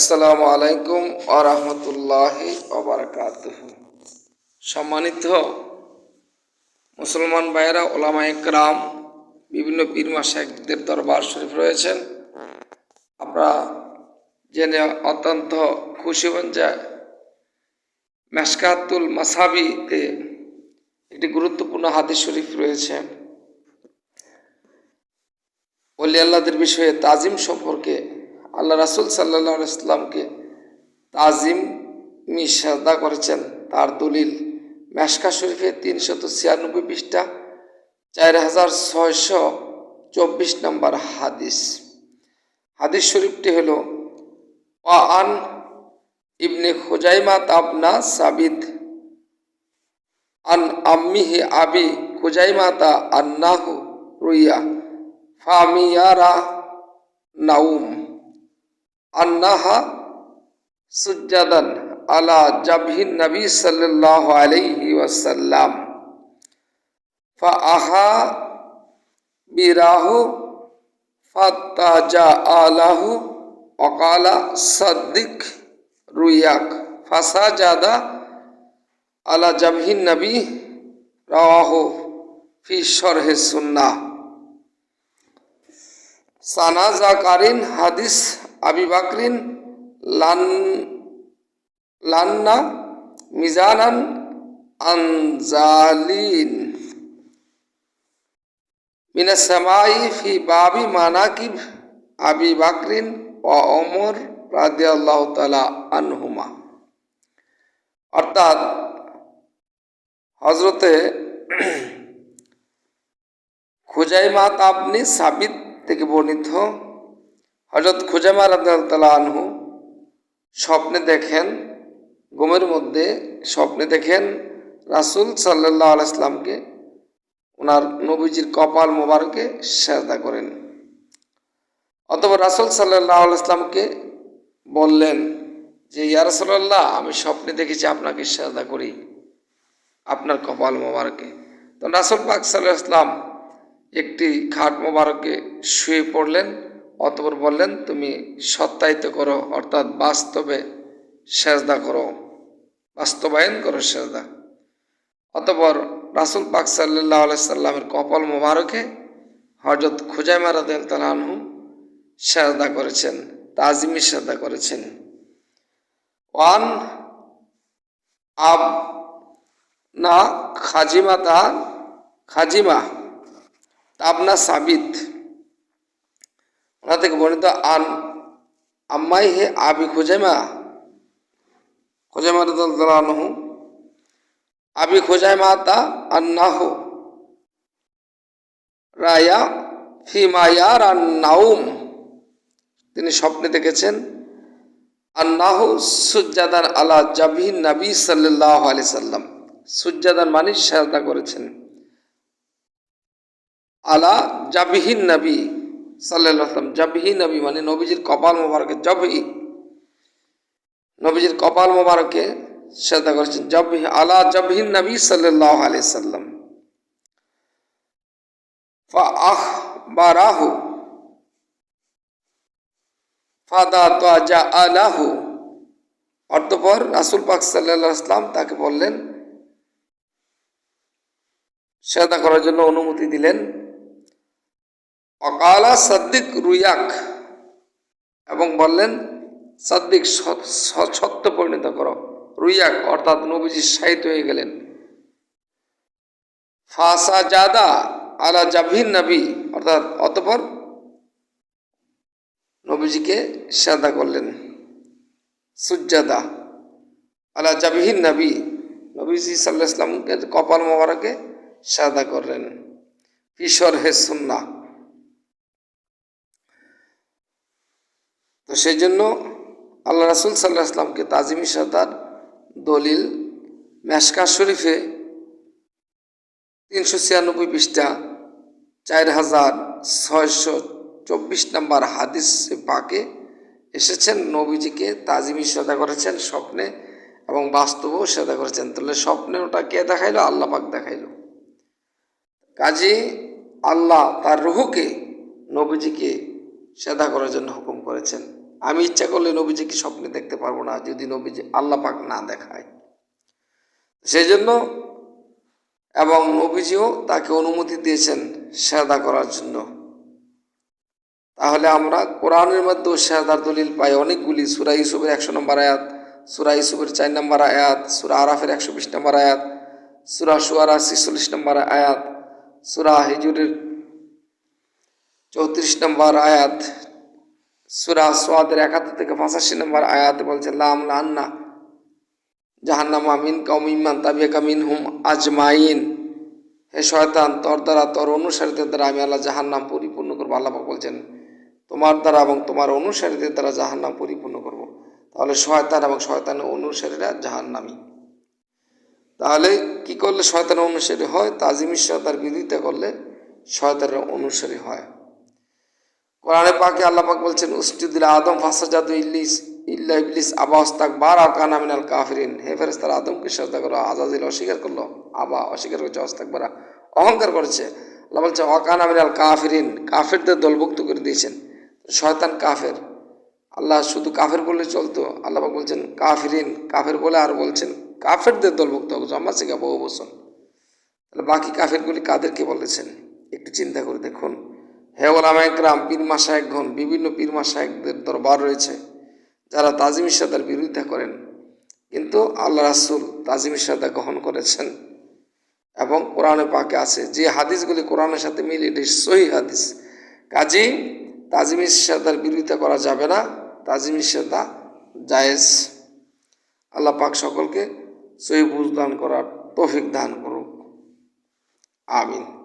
আসসালামু আলাইকুম আরহামতুল্লাহি ওবরাকাত সম্মানিত মুসলমান ভাইয়েরা, ওলামা একরাম, বিভিন্ন পীর মাসাইকদের দরবার শরীফ রয়েছেন। আমরা জেনে অত্যন্ত খুশি হন যে মেশকাতুল মাসাবিতে একটি গুরুত্বপূর্ণ হাদিস শরীফ রয়েছে। অলি আল্লাহদের বিষয়ে তাজিম সম্পর্কে আল্লাহ রাসুল সাল্লাহ ইসলামকে তাজিম মিসাদা করেছেন, তার দলিল। মেশকা শরীফে তিনশত ছিয়ানব্বই পৃষ্ঠা, চার হাজার ছয়শো চব্বিশ নম্বর হাদিস। হাদিস শরীফটি হল আন ইবনে খুজাইমা তাবনা সাবিদ, আন আম্মিহি আবি খুজাইমাতা আন্নাহু রুইয়া, ফামিয়ারা নাউম। আন্নাহা সুজাদান আলা জাবহিন নবী সাল্লাল্লাহু আলাইহি ওয়াসাল্লাম। ফাআহা বিরাহু ফাত্তাজা আলাহু অকালা সাদ্দিক রুইয়াক। ফাসাজাদা আলা জাবহিন নবী রাওয়াহু ফি শরহে সুন্নাহ। সানাজাকারিন হাদিস আবি বাকরিন লান, লান্না মিজানান আনজালিন। মিনা সামাই ফি বাবি মানাকিব আবি বাকরিন ও অমর রাদিয়াল্লাহু তাআলা আনহুমা। অর্থাৎ হজরতে খুজাইমা তাবনি সাবিত থেকে বর্ণিত হজরত খুজামা রাদিয়াল্লাহু আনহু স্বপ্নে দেখেন, ঘুমের মধ্যে স্বপ্নে দেখেন রাসুল সাল্লাহ আলাইসলামকে ওনার নবীজির কপাল মোবারকে সেজদা করেন। অথবা রাসুল সাল্লাহ আলাইসলামকে বললেন যে, ইয়া রাসুল্লাহ আমি স্বপ্নে দেখেছি আপনাকে সেজদা করি, আপনার কপাল মোবারকে। তো রাসুল পাক সাল্লাহ ইসলাম একটি খাট মোবারকে শুয়ে পড়লেন অতপর বললেন, তুমি সত্যায়িত করো, অর্থাৎ বাস্তবে সেজদা করো, বাস্তবায়ন করো সেজদা। অতপর রাসুল পাক সাল্লাহ সাল্লামের কপাল মোবারকে হজরত খুজাইমা রাদেল তালানহু সেজদা করেছেন, তাজিমি সেজদা করেছেন। ওয়ান আব না খাজিমা তা খাজিমা, তাবনা সাবিত ওনা থেকে বর্ণিত আন আম্মাই হে আবি খুজাইমা খুজাইমা রাহু আবি খুজাইমা তা আন্নাহু রায়া ফিমায়ার আর নাউম তিনি স্বপ্নে দেখেছেন আন্নাহু সুজাদান আলা জাবিন নবী সাল্লাহ আলি সাল্লাম সুজাদান মানি সাজদা করেছেন আলা জাবিহীন নবী সাল্লাম জবহি নবী মানে নবীজির কপাল মোবারকে, জবহি। নবীজির কপাল মোবারকে শ্রদ্ধা করেছেন, জবহি আলা জবহিন নবী সাল্লাহ আলি সাল্লাম আহ বারাহু ফাদা তোয়াজা আলাহু অর্থপর রাসুল পাক সাল্লাহ আসলাম তাকে বললেন, শ্রদ্ধা করার জন্য অনুমতি দিলেন অকালা সাদ্দিক রুয়াক এবং বললেন, সাদ্দিক সত্য পরিণত করো। রুইয়াক অর্থাৎ নবীজি সাহিত্য হয়ে গেলেন। ফাসা জাদা আলা জাভিন নবী, অর্থাৎ অতপর নবীজিকে সাদা করলেন সুজাদা আলা জাবিহীন নবী। নবীজি সাল্লাহ ইসলামকে কপাল মোবারকে সাদা করলেন। কিশোর হে সুন্না তো সেই জন্য আল্লাহ রাসুল সাল্লাহ আসলামকে তাজিমি সাদার দলিল মেশকা শরীফে তিনশো ছিয়ানব্বই পৃষ্ঠা, চার হাজার ছয়শো চব্বিশ নম্বর হাদিস পাকে এসেছেন। নবীজিকে তাজিমি সাদা করেছেন স্বপ্নে এবং বাস্তবেও সাদা করেছেন। তাহলে স্বপ্নে ওটা কে দেখাইলো? আল্লাহ পাক দেখাইল। কাজী আল্লাহ তার রুহুকে নবীজিকে সেদা করার জন্য হুকুম করেছেন। আমি ইচ্ছা করলে নবীজিকে স্বপ্নে দেখতে পারব না যদি নবীজি আল্লাহ পাক না দেখায়? সেই জন্য এবং নবীজিও তাকে অনুমতি দিয়েছেন সেদা করার জন্য। তাহলে আমরা কোরআনের মধ্যেও সেদার দলিল পাই অনেকগুলি। সুরা ইউসুফের একশো নম্বর আয়াত, সুরা ইউসুফের চার নম্বর আয়াত, সুরা আরাফের একশো বিশ নম্বর আয়াত, সুরা সুয়ারা ছিচল্লিশ নম্বর আয়াত, সুরা হিজুরের চৌত্রিশ নম্বর আয়াত সুরা সোয়াদের একাত্তর থেকে পঁচাশি নম্বর আয়াত বলছে, লাম লান্না জাহান্নামা মিন কমিমান তাবিয়াকা মিন হুম আজমাইন। হে শয়তান, তোর দ্বারা, তোর অনুসারীদের দ্বারা আমি আল্লাহ জাহান্নাম পরিপূর্ণ করব। আল্লাহ বলছেন, তোমার দ্বারা এবং তোমার অনুসারীদের দ্বারা জাহান্নাম পরিপূর্ণ করব। তাহলে শয়তান এবং শয়তানের অনুসারীরা জাহান্নামী। তাহলে কি করলে শয়তানের অনুসারী হয়? তাজিম তার বিরোধিতা করলে শয়তানের অনুসারী হয়। কোরআনে পাকে আল্লাহ পাক বলছেন উস্তুদিল আদম ফাসাজাদ ইল্লিস ইল্লা ইবলিস আবা হস্তাক বার আকান আমিনাল কাফিরিন। হে ফেরেস্তার আদমকে শ্রদ্ধা করো আজাদিল অস্বীকার করল, আবা অস্বীকার করছে হস্তাক বারা অহংকার করেছে। আল্লাহ বলছে অকান আমিনাল কাফিরিন, কাফেরদের দলভুক্ত করে দিয়েছেন। শয়তান কাফের। আল্লাহ শুধু কাফের বললে চলতো। আল্লাহ পাক বলছেন, কাফিরিন, কাফের বলে আর বলছেন, কাফেরদের দলভুক্ত জমা শিখা বহু বছর। তাহলে বাকি কাফেরগুলি কাদেরকে বলেছেন? একটু চিন্তা করে দেখুন। হে ওলামা একরাম, পীর একঘন বিভিন্ন পীর মাসা একদের দরবার রয়েছে, যারা তাজিম ইসাদার বিরোধিতা করেন। কিন্তু আল্লাহ রাসুল তাজিম ইসাদা গ্রহণ করেছেন। এবং কোরআনে পাকে আছে, যে হাদিসগুলি কোরআনের সাথে মিলে, এটি সহি হাদিস। কাজী তাজিম ইসাদার বিরোধিতা করা যাবে না, তাজিম ইসাদা জায়েজ। আল্লাহ পাক সকলকে সহি বুঝ দান করার তৌফিক দান করুক। আমিন।